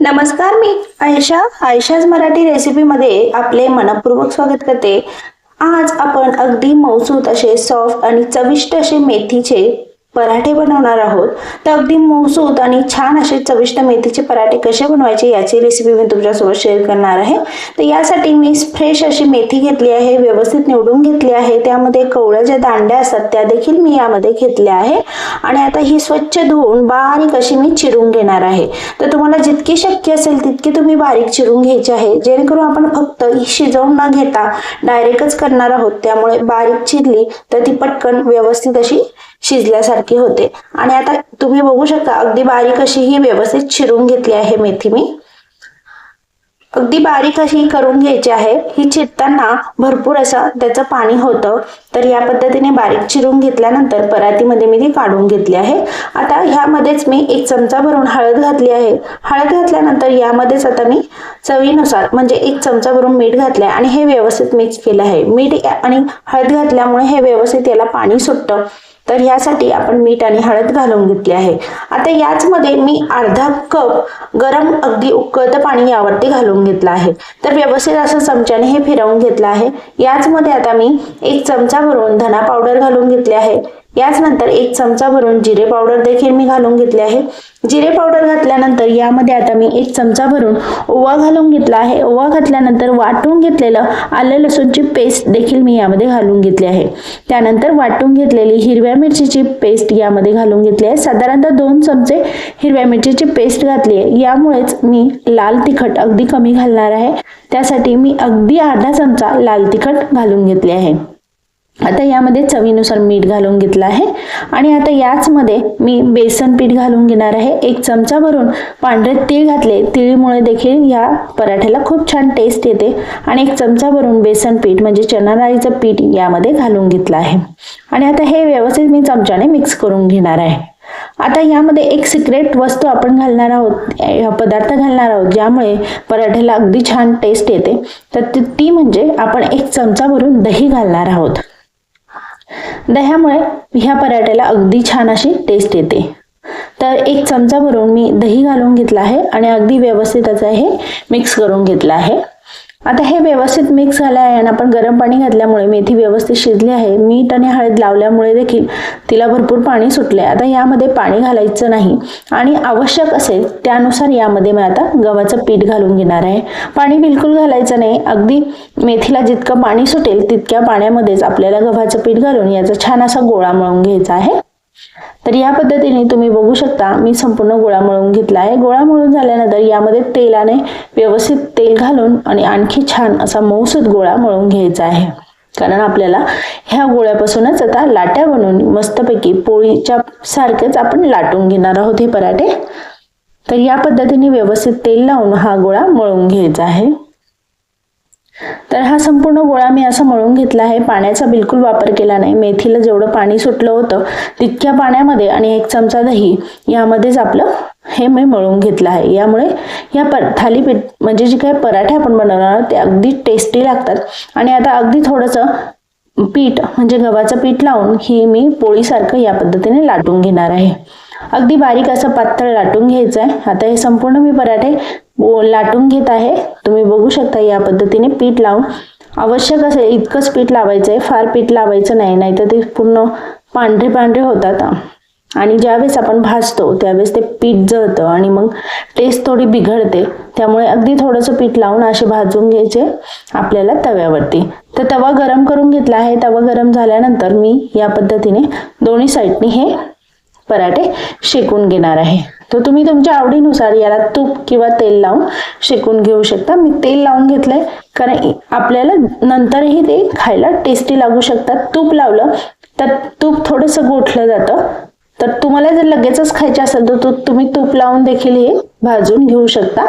नमस्कार मी आयशा. आयशाज मराठी रेसिपीमध्ये आपले मनपूर्वक स्वागत करते. आज आपण अगदी मौसूत असे सॉफ्ट आणि चविष्ट असे मेथीचे पराठे बनवणार आहोत तर अगदी मौसूत आणि छान असे चविष्ट मेथीचे पराठे कसे बनवायचे याची रेसिपी मी तुमच्यासोबत शेअर करणार आहे. तर यासाठी मी फ्रेश अशी मेथी घेतली आहे व्यवस्थित निवडून घेतली आहे. त्यामध्ये कवळ्या ज्या दांड्या असतात त्या देखील मी यामध्ये घेतल्या आहे. आणि आता ही स्वच्छ धुवून बारीक अशी मी चिरून घेणार आहे. तर तुम्हाला जितकी शक्य असेल तितकी तुम्ही बारीक चिरून घ्यायची आहे. जेणेकरून आपण फक्त शिजवून न घेता डायरेक्टच करणार आहोत. त्यामुळे बारीक चिरली तर ती पटकन व्यवस्थित अशी शिजल्यासारखी होते. आणि आता तुम्ही बघू शकता अगदी बारीक अशी ही व्यवस्थित चिरून घेतली आहे मेथी मी. अगदी बारीक अशी करून घ्यायची आहे. ही चिरताना भरपूर असं त्याचं पाणी होतं. तर या पद्धतीने बारीक चिरून घेतल्यानंतर परातीमध्ये मी ती काढून घेतली आहे. आता ह्यामध्येच मी एक चमचा भरून हळद घातली आहे. हळद घातल्यानंतर यामध्येच आता मी चवीनुसार म्हणजे एक चमचा भरून मीठ घातले आणि हे व्यवस्थित मिक्स केलं आहे. मीठ आणि हळद घातल्यामुळे हे व्यवस्थित याला पाणी सुटतं. तर यासाठी आपण मीठ आणि हळद घालून घेतली आहे. आता याचमध्ये मी अर्धा कप गरम अगदी उकळतं पाणी यावरती घालून घेतलं आहे. तर व्यवस्थित असं चमच्याने हे फिरवून घेतलं आहे. याचमध्ये आता मी एक चमचा भरून धना पावडर घालून घेतली आहे. याच नंतर एक चमचा भरून जिरे पावडर देखील मी घालून घेतले आहे. जिरे पावडर घातल्यानंतर यामध्ये आता मी एक चमचा भरून ओवा घालून घेतला आहे. ओवा घातल्यानंतर वाटून घेतलेलं आलं लसूणची पेस्ट देखील मी यामध्ये घालून घेतली आहे. त्यानंतर वाटून घेतलेली हिरव्या मिरचीची पेस्ट यामध्ये घालून घेतली आहे. साधारणतः दोन चमचे हिरव्या मिरचीची पेस्ट घातली आहे. यामुळेच मी लाल तिखट अगदी कमी घालणार आहे. त्यासाठी मी अगदी अर्धा चमचा लाल तिखट घालून घेतले आहे. आता यामध्ये चवीनुसार मीठ घालून घेतलं आहे. आणि आता याचमध्ये मी बेसन पीठ घालून घेणार आहे. एक चमचा भरून पांढरे तीळ घातले. तिळीमुळे देखील या पराठ्याला खूप छान टेस्ट येते. आणि एक चमचा भरून बेसन पीठ म्हणजे चना डाळीचं पीठ यामध्ये घालून घेतलं आहे. आणि आता हे व्यवस्थित मी चमच्याने मिक्स करून घेणार आहे. आता यामध्ये एक सिक्रेट वस्तू आपण घालणार आहोत पदार्थ घालणार आहोत ज्यामुळे पराठ्याला अगदी छान टेस्ट येते. तर ती म्हणजे आपण एक चमचा भरून दही घालणार आहोत. दह्यामुळे ह्या पराठ्याला अगदी छान अशी टेस्ट येते. तर एक चमचा भरून मी दही घालून घेतला आहे आणि अगदी व्यवस्थित असं हे मिक्स करून घेतलं आहे. आता हे व्यवस्थित मिक्स झालं आहे आणि आपण गरम पाणी घातल्यामुळे मेथी व्यवस्थित शिजली आहे. मीठ आणि हळद लावल्यामुळे देखील तिला भरपूर पाणी सुटले आता यामध्ये पाणी घालायचं नाही. आणि आवश्यक असेल त्यानुसार यामध्ये मी आता गव्हाचं पीठ घालून घेणार आहे. पाणी बिलकुल घालायचं नाही. अगदी मेथीला जितकं पाणी सुटेल तितक्या पाण्यामध्येच आपल्याला गव्हाचं पीठ घालून याचा छान असा गोळा मळून घ्यायचा आहे. तर या पद्धतीने तुम्ही बघू शकता मी संपूर्ण गोळा मळून घेतला आहे गोळा मळून झाल्यानंतर यामध्ये तेलाने व्यवस्थित तेल घालून आणि आणखी छान असा मऊसूत गोळा मळून घ्यायचा आहे. कारण आपल्याला ह्या गोळ्यापासूनच आता लाट्या बनवून मस्तपैकी पोळीच्या सारखेच आपण लाटून घेणार आहोत हे पराठे. तर या पद्धतीने व्यवस्थित तेल लावून हा गोळा मळून घ्यायचा आहे. तर हा संपूर्ण गोळा मी असा मळून घेतला आहे. पाण्याचा बिलकुल वापर केला नाही. मेथीला जेवढं पाणी सुटलं होतं तितक्या पाण्यामध्ये आणि एक चमचा दही यामध्येच आपलं हे मी मळून घेतलं आहे. यामुळे या पर थालीपीठ म्हणजे जे काही पराठे आपण बनवणार आहोत ते अगदी टेस्टी लागतात. आणि आता अगदी थोडंसं पीठ म्हणजे गव्हाचं पीठ लावून ही मी पोळीसारखं या पद्धतीने लाटून घेणार आहे. अगदी बारीक असं पातळ लाटून घ्यायचं आहे आता हे संपूर्ण मी पराठे लाटून घेत आहे. तुम्ही बघू शकता या पद्धतीने पीठ लावून. आवश्यक असेल इतकंच पीठ लावायचं आहे फार पीठ लावायचं नाही नाहीतर ते पूर्ण पांढरे पांढरे होतात. आणि ज्यावेळेस आपण भाजतो त्यावेळेस ते पीठ जळतं आणि मग टेस्ट थोडी बिघडते. त्यामुळे अगदी थोडंसं पीठ लावून असे भाजून घ्यायचे आपल्याला तव्यावरती. तर तवा गरम करून घेतला आहे. तवा गरम झाल्यानंतर मी या पद्धतीने दोन्ही साईडनी हे पराठे शेकून घेणार आहे. तर तुम्ही तुमच्या आवडीनुसार याला तूप किंवा तेल लावून शेकून घेऊ शकता. मी तेल लावून घेतलंय कारण आपल्याला नंतरही ते खायला टेस्टी लागू शकतात. तूप लावलं तर तूप थोडंसं गोठलं जातं. तर तुम्हाला जर लगेचच खायचे असेल तर तुम्ही तूप लावून देखील हे भाजून घेऊ शकता.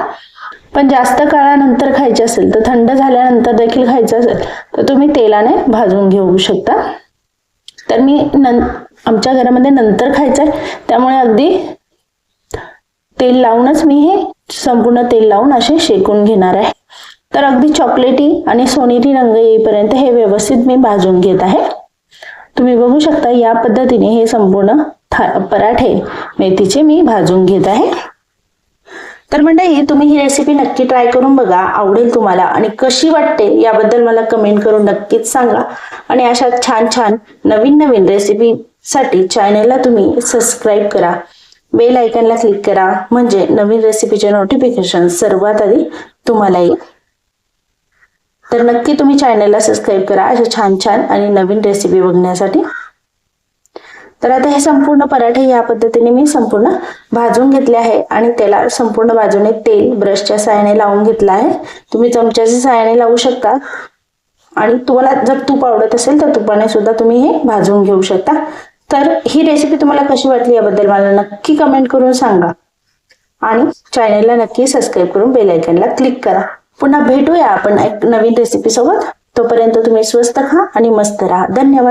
पण जास्त काळानंतर खायचे असेल तर थंड झाल्यानंतर देखील खायचं असेल तर तुम्ही तेलाने भाजून घेऊ शकता. तर मी नं आमच्या घरामध्ये नंतर खायचं आहे त्यामुळे अगदी तेल लावूनच मी हे संपूर्ण तेल लावून असे शेकून घेणार आहे. तर अगदी चॉकलेटी आणि सोनेरी रंग येईपर्यंत हे व्यवस्थित मी भाजून घेत आहे. तुम्ही बघू शकता या पद्धतीने हे संपूर्ण पराठे मेथीचे मी भाजून घेत आहे. तर मंडळी तुम्ही ही रेसिपी नक्की ट्राय करून बघा आवडेल तुम्हाला आणि कशी वाटते याबद्दल मला कमेंट करून नक्कीच सांगा. आणि अशा छान छान नवीन नवीन रेसिपीसाठी चॅनलला तुम्ही सबस्क्राईब करा. बेल आयकनला क्लिक करा. म्हणजे नवीन रेसिपीचे नोटिफिकेशन सर्वात आधी तुम्हाला येईल. तर नक्की तुम्ही चॅनलला सबस्क्राईब करा. अशा छान छान आणि नवीन रेसिपी बघण्यासाठी. तर आता हे संपूर्ण पराठे या पद्धतीने मी संपूर्ण भाजून घेतले आहे. आणि त्याला संपूर्ण बाजूने तेल ब्रशच्या साहाय्याने लावून घेतलं आहे. तुम्ही चमच्याच्या साहाय्याने लावू शकता. आणि तुम्हाला जर तूप आवडत असेल तर तुपाने सुद्धा तुम्ही हे भाजून घेऊ शकता. तर ही रेसिपी तुम्हाला कशी वाटली याबद्दल मला नक्की कमेंट करून सांगा. आणि चॅनेलला नक्की सबस्क्राईब करून बेल आयकनला क्लिक करा. पुन्हा भेटूया आपण एक नवीन रेसिपी सोबत. तोपर्यंत तुम्ही स्वस्त खा आणि मस्त राहा. धन्यवाद.